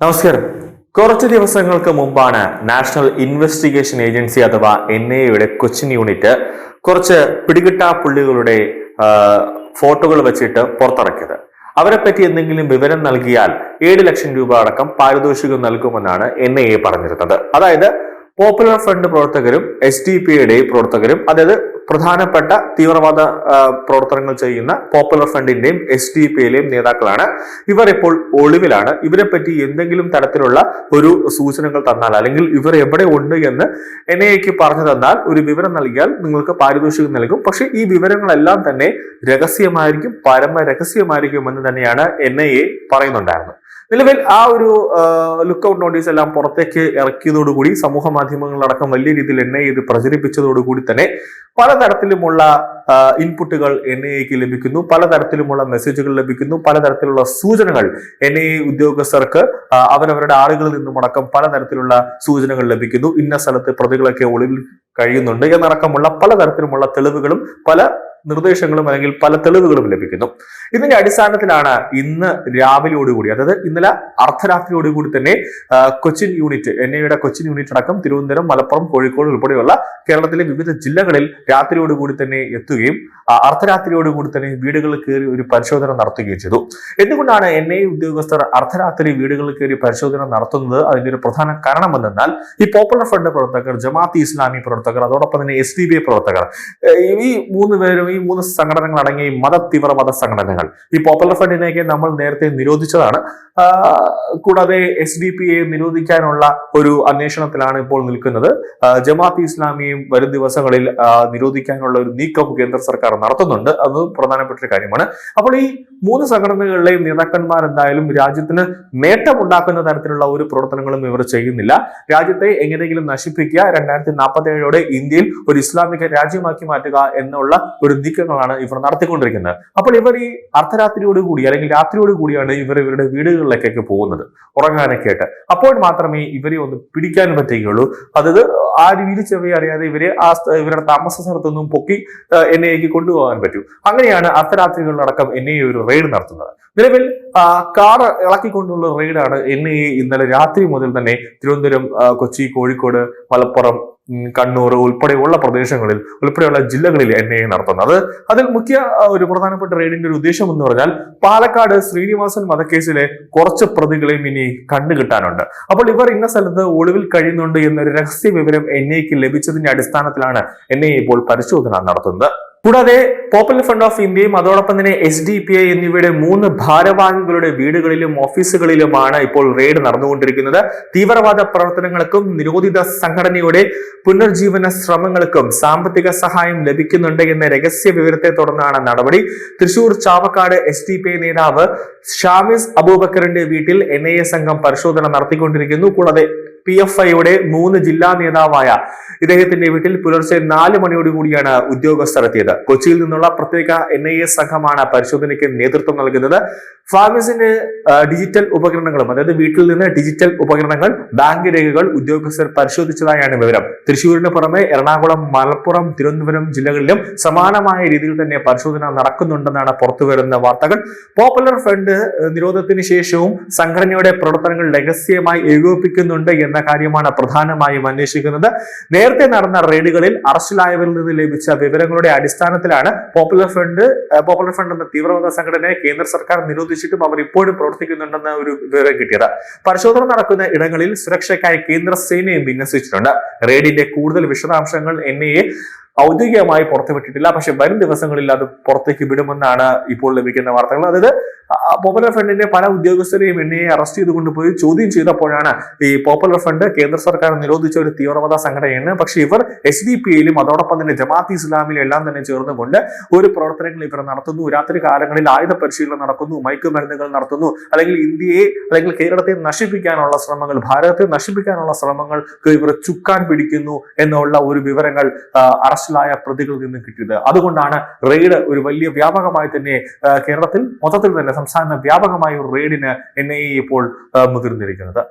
നമസ്കാരം. കുറച്ച് ദിവസങ്ങൾക്ക് മുമ്പാണ് നാഷണൽ ഇൻവെസ്റ്റിഗേഷൻ ഏജൻസി അഥവാ എൻ ഐയുടെ കൊച്ചിൻ യൂണിറ്റ് കുറച്ച് പിടികിട്ടാ പുള്ളികളുടെ ഫോട്ടോകൾ വെച്ചിട്ട് പുറത്തിറക്കിയത്. അവരെ പറ്റി എന്തെങ്കിലും വിവരം നൽകിയാൽ ഏഴ് ലക്ഷം രൂപ അടക്കം പാരിതോഷികം നൽകുമെന്നാണ് എൻ ഐ എ പറഞ്ഞിരുന്നത്. അതായത് പോപ്പുലർ ഫ്രണ്ട് പ്രവർത്തകരും എസ് ഡി പിയുടെ പ്രവർത്തകരും അതായത് പ്രധാനപ്പെട്ട തീവ്രവാദ പ്രവർത്തനങ്ങൾ ചെയ്യുന്ന പോപ്പുലർ ഫ്രണ്ടിന്റെയും എസ് ഡി പിയിലെയും നേതാക്കളാണ്. ഇവർ ഇപ്പോൾ ഒളിവിലാണ്. ഇവരെ പറ്റി എന്തെങ്കിലും തരത്തിലുള്ള ഒരു സൂചനകൾ തന്നാൽ അല്ലെങ്കിൽ ഇവർ എവിടെ ഉണ്ട് എന്ന് എൻ ഐ എക്ക് പറഞ്ഞു തന്നാൽ ഒരു വിവരം നൽകിയാൽ നിങ്ങൾക്ക് പാരിതോഷികം നൽകും. പക്ഷേ ഈ വിവരങ്ങളെല്ലാം തന്നെ രഹസ്യമായിരിക്കും പരമ രഹസ്യമായിരിക്കും എന്ന് തന്നെയാണ് എൻ ഐ എ പറയുന്നുണ്ടായിരുന്നത്. നിലവിൽ ആ ഒരു ലുക്കൌട്ട് നോട്ടീസ് എല്ലാം പുറത്തേക്ക് ഇറക്കിയതോടുകൂടി സമൂഹ മാധ്യമങ്ങളിലടക്കം വലിയ രീതിയിൽ എൻ ഐ ഇത് പ്രചരിപ്പിച്ചതോടുകൂടി തന്നെ പലതരത്തിലുമുള്ള ഇൻപുട്ടുകൾ എൻ ഐക്ക് ലഭിക്കുന്നു പലതരത്തിലുമുള്ള മെസ്സേജുകൾ ലഭിക്കുന്നു പലതരത്തിലുള്ള സൂചനകൾ എൻ ഐ ഉദ്യോഗസ്ഥർക്ക് അവരവരുടെ ആളുകളിൽ നിന്നും അടക്കം പലതരത്തിലുള്ള സൂചനകൾ ലഭിക്കുന്നു. ഇന്ന സ്ഥലത്ത് പ്രതികളൊക്കെ ഒളിവിൽ കഴിയുന്നുണ്ട് എന്നടക്കമുള്ള പലതരത്തിലുമുള്ള തെളിവുകളും പല നിർദ്ദേശങ്ങളും അല്ലെങ്കിൽ പല തെളിവുകളും ലഭിക്കുന്നു. ഇതിന്റെ അടിസ്ഥാനത്തിലാണ് ഇന്ന് രാവിലെയോടുകൂടി അതായത് ഇന്നലെ അർദ്ധരാത്രിയോടുകൂടി തന്നെ കൊച്ചിൻ യൂണിറ്റ് എൻ ഐയുടെ കൊച്ചിൻ യൂണിറ്റ് അടക്കം തിരുവനന്തപുരം മലപ്പുറം കോഴിക്കോട് ഉൾപ്പെടെയുള്ള കേരളത്തിലെ വിവിധ ജില്ലകളിൽ രാത്രിയോടുകൂടി തന്നെ എത്തുകയും അർദ്ധരാത്രിയോടുകൂടി തന്നെ വീടുകളിൽ കയറി ഒരു പരിശോധന നടത്തുകയും ചെയ്തു. എന്തുകൊണ്ടാണ് എൻ ഐ ഉദ്യോഗസ്ഥർ അർദ്ധരാത്രി വീടുകളിൽ കയറി പരിശോധന നടത്തുന്നത്? അതിന്റെ ഒരു പ്രധാന കാരണം എന്തെന്നാൽ ഈ പോപ്പുലർ ഫ്രണ്ട് പ്രവർത്തകർ ജമാഅത്ത് ഇസ്ലാമി പ്രവർത്തകർ അതോടൊപ്പം തന്നെ എസ് ഡി ബി പ്രവർത്തകർ ഈ മൂന്ന് പേരും ഈ മൂന്ന് സംഘടനകൾ അടങ്ങിയ മത തീവ്രവാദ സംഘടനകൾ ഈ പോപ്പുലർ ഫ്രണ്ടിനെയൊക്കെ നമ്മൾ നേരത്തെ നിരോധിച്ചതാണ്. കൂടാതെ എസ് ഡി പി എ നിരോധിക്കാനുള്ള ഒരു അന്വേഷണത്തിലാണ് ഇപ്പോൾ നിൽക്കുന്നത്. ജമാഅത്ത് ഇസ്ലാമിയും വരും ദിവസങ്ങളിൽ നിരോധിക്കാനുള്ള ഒരു നീക്കം കേന്ദ്ര സർക്കാർ നടത്തുന്നുണ്ട്. അത് പ്രധാനപ്പെട്ട ഒരു കാര്യമാണ്. അപ്പോൾ ഈ മൂന്ന് സംഘടനകളിലെയും നേതാക്കന്മാർ എന്തായാലും രാജ്യത്തിന് നേട്ടമുണ്ടാക്കുന്ന തരത്തിലുള്ള ഒരു പ്രവർത്തനങ്ങളും ഇവർ ചെയ്യുന്നില്ല. രാജ്യത്തെ എങ്ങനെയെങ്കിലും നശിപ്പിക്കുക രണ്ടായിരത്തി നാൽപ്പത്തി ഏഴോടെ ഇന്ത്യയിൽ ഒരു ഇസ്ലാമിക രാജ്യമാക്കി മാറ്റുക എന്നുള്ള ഒരു നീക്കങ്ങളാണ് ഇവർ നടത്തിക്കൊണ്ടിരിക്കുന്നത്. അപ്പോൾ ഇവർ ഈ അർദ്ധരാത്രിയോട് കൂടി അല്ലെങ്കിൽ രാത്രിയോട് കൂടിയാണ് ഇവർ ഇവരുടെ വീടുകളിലേക്കൊക്കെ പോകുന്നത്. ഉറങ്ങാനൊക്കെ ആയിട്ട്. അപ്പോൾ മാത്രമേ ഇവരെ ഒന്ന് പിടിക്കാൻ പറ്റുകയുള്ളൂ. അതായത് ആ രീതിയിൽ ചെറിയ അറിയാതെ ഇവരെ ആ ഇവരുടെ താമസ സ്ഥലത്തൊന്നും പൊക്കി എൻ ഐക്ക് കൊണ്ടുപോകാൻ പറ്റും. അങ്ങനെയാണ് അർദ്ധരാത്രികളിലടക്കം എൻ ഐ ഒരു റെയ്ഡ് നടത്തുന്നത്. നിലവിൽ കാർ ഇളക്കിക്കൊണ്ടുള്ള റെയ്ഡാണ് എൻ ഐ ഇന്നലെ രാത്രി മുതൽ തന്നെ തിരുവനന്തപുരം കൊച്ചി കോഴിക്കോട് മലപ്പുറം കണ്ണൂർ ഉൾപ്പെടെയുള്ള പ്രദേശങ്ങളിൽ ഉൾപ്പെടെയുള്ള ജില്ലകളിൽ എൻ ഐ നടത്തുന്നത് അതിൽ മുഖ്യ ഒരു പ്രധാനപ്പെട്ട റെയ്ഡിന്റെ ഒരു ഉദ്ദേശം എന്ന് പറഞ്ഞാൽ പാലക്കാട് ശ്രീനിവാസൻ വധക്കേസിലെ കുറച്ച് പ്രതികളെയും ഇനി കണ്ടുകിട്ടാനുണ്ട് അപ്പോൾ ഇവർ ഇന്ന സ്ഥലത്ത് ഒളിവിൽ കഴിയുന്നുണ്ട് എന്നൊരു രഹസ്യ വിവരം എൻ ഐക്ക് ലഭിച്ചതിന്റെ അടിസ്ഥാനത്തിലാണ് എൻ ഐ ഇപ്പോൾ പരിശോധന നടത്തുന്നത്. കൂടാതെ പോപ്പുലർ ഫ്രണ്ട് ഓഫ് ഇന്ത്യയും അതോടൊപ്പം തന്നെ എസ് ഡി പി ഐ എന്നിവയുടെ മൂന്ന് ഭാരവാഹികളുടെ വീടുകളിലും ഓഫീസുകളിലുമാണ് ഇപ്പോൾ റെയ്ഡ് നടന്നുകൊണ്ടിരിക്കുന്നത്. തീവ്രവാദ പ്രവർത്തനങ്ങൾക്കും നിരോധിത സംഘടനയുടെ പുനർജീവന ശ്രമങ്ങൾക്കും സാമ്പത്തിക സഹായം ലഭിക്കുന്നുണ്ട് എന്ന രഹസ്യ വിവരത്തെ തുടർന്നാണ് നടപടി. Thrissur Chavakkad S D P I നേതാവ് ഷാമിസ് അബൂബക്കറിന്റെ വീട്ടിൽ എൻ ഐ എ സംഘം പരിശോധന നടത്തിക്കൊണ്ടിരിക്കുന്നു. കൂടാതെ പി എഫ് ഐയുടെ മൂന്ന് ജില്ലാ നേതാവായ ഇദ്ദേഹത്തിന്റെ വീട്ടിൽ പുലർച്ചെ നാല് മണിയോടുകൂടിയാണ് ഉദ്യോഗസ്ഥർ എത്തിയത്. കൊച്ചിയിൽ നിന്നുള്ള പ്രത്യേക എൻ ഐ എ സംഘമാണ് പരിശോധനയ്ക്ക് നേതൃത്വം നൽകുന്നത്. ഫാമിസിന് ഡിജിറ്റൽ ഉപകരണങ്ങളും അതായത് വീട്ടിൽ നിന്ന് ഡിജിറ്റൽ ഉപകരണങ്ങൾ ബാങ്ക് രേഖകൾ ഉദ്യോഗസ്ഥർ പരിശോധിച്ചതായാണ് വിവരം. തൃശൂരിന് പുറമെ എറണാകുളം മലപ്പുറം തിരുവനന്തപുരം ജില്ലകളിലും സമാനമായ രീതിയിൽ തന്നെ പരിശോധന നടക്കുന്നുണ്ടെന്നാണ് പുറത്തുവരുന്ന വാർത്തകൾ. പോപ്പുലർ ഫ്രണ്ട് നിരോധത്തിന് ശേഷവും സംഘടനയുടെ പ്രവർത്തനങ്ങൾ രഹസ്യമായി ഏകോപിപ്പിക്കുന്നുണ്ട് എന്ന കാര്യമാണ് പ്രധാനമായും അന്വേഷിക്കുന്നത്. നേരത്തെ നടന്ന റെയ്ഡുകളിൽ അറസ്റ്റിലായവരിൽ നിന്ന് ലഭിച്ച വിവരങ്ങളുടെ അടിസ്ഥാനത്തിലാണ് പോപ്പുലർ ഫ്രണ്ട് പോപ്പുലർ ഫ്രണ്ട് എന്ന തീവ്രവാദ സംഘടനയെ കേന്ദ്ര സർക്കാർ നിരോധിച്ചിട്ടും അവർ ഇപ്പോഴും പ്രവർത്തിക്കുന്നുണ്ടെന്ന ഒരു വിവരം കിട്ടിയത്. പരിശോധന നടക്കുന്ന ഇടങ്ങളിൽ സുരക്ഷയ്ക്കായി കേന്ദ്ര സേനയും വിന്യസിച്ചിട്ടുണ്ട്. റെയ്ഡിന്റെ കൂടുതൽ വിശദാംശങ്ങൾ എൻ ഔദ്യോഗികമായി പുറത്തുവിട്ടിട്ടില്ല. പക്ഷെ വരും ദിവസങ്ങളിൽ അത് പുറത്തേക്ക് വിടുമെന്നാണ് ഇപ്പോൾ ലഭിക്കുന്ന വാർത്തകൾ. അതായത് പോപ്പുലർ ഫ്രണ്ടിന്റെ പല ഉദ്യോഗസ്ഥരെയും എൻ അറസ്റ്റ് ചെയ്ത് കൊണ്ടുപോയി ചോദ്യം ചെയ്തപ്പോഴാണ് ഈ പോപ്പുലർ ഫ്രണ്ട് കേന്ദ്ര സർക്കാർ നിരോധിച്ച ഒരു തീവ്രവാദ സംഘടനയാണ്. പക്ഷെ ഇവർ എസ് ഡി പി യിലും അതോടൊപ്പം തന്നെ ജമാഅത്ത് ഇസ്ലാമിലും എല്ലാം തന്നെ ചേർന്നുകൊണ്ട് ഒരു പ്രവർത്തനങ്ങൾ ഇവർ നടത്തുന്നു. രാത്രി കാലങ്ങളിൽ ആയുധ പരിശീലനം നടക്കുന്നു മയക്കുമരുന്നുകൾ നടത്തുന്നു. അല്ലെങ്കിൽ ഇന്ത്യയെ അല്ലെങ്കിൽ കേരളത്തെ നശിപ്പിക്കാനുള്ള ശ്രമങ്ങൾ ഭാരതത്തെ നശിപ്പിക്കാനുള്ള ശ്രമങ്ങൾ ഇവർ ചുക്കാൻ പിടിക്കുന്നു എന്നുള്ള ഒരു വിവരങ്ങൾ അറസ്റ്റിലായ പ്രതികളിൽ നിന്ന് കിട്ടിയത്. അതുകൊണ്ടാണ് റെയ്ഡ് ഒരു വലിയ വ്യാപകമായി തന്നെ കേരളത്തിൽ മൊത്തത്തിൽ തന്നെ സംസ്ഥാന വ്യാപകമായ ഒരു റെയ്ഡിന് എൻ ഐ എ ഇപ്പോൾ മുതിർന്നിരിക്കുന്നത്.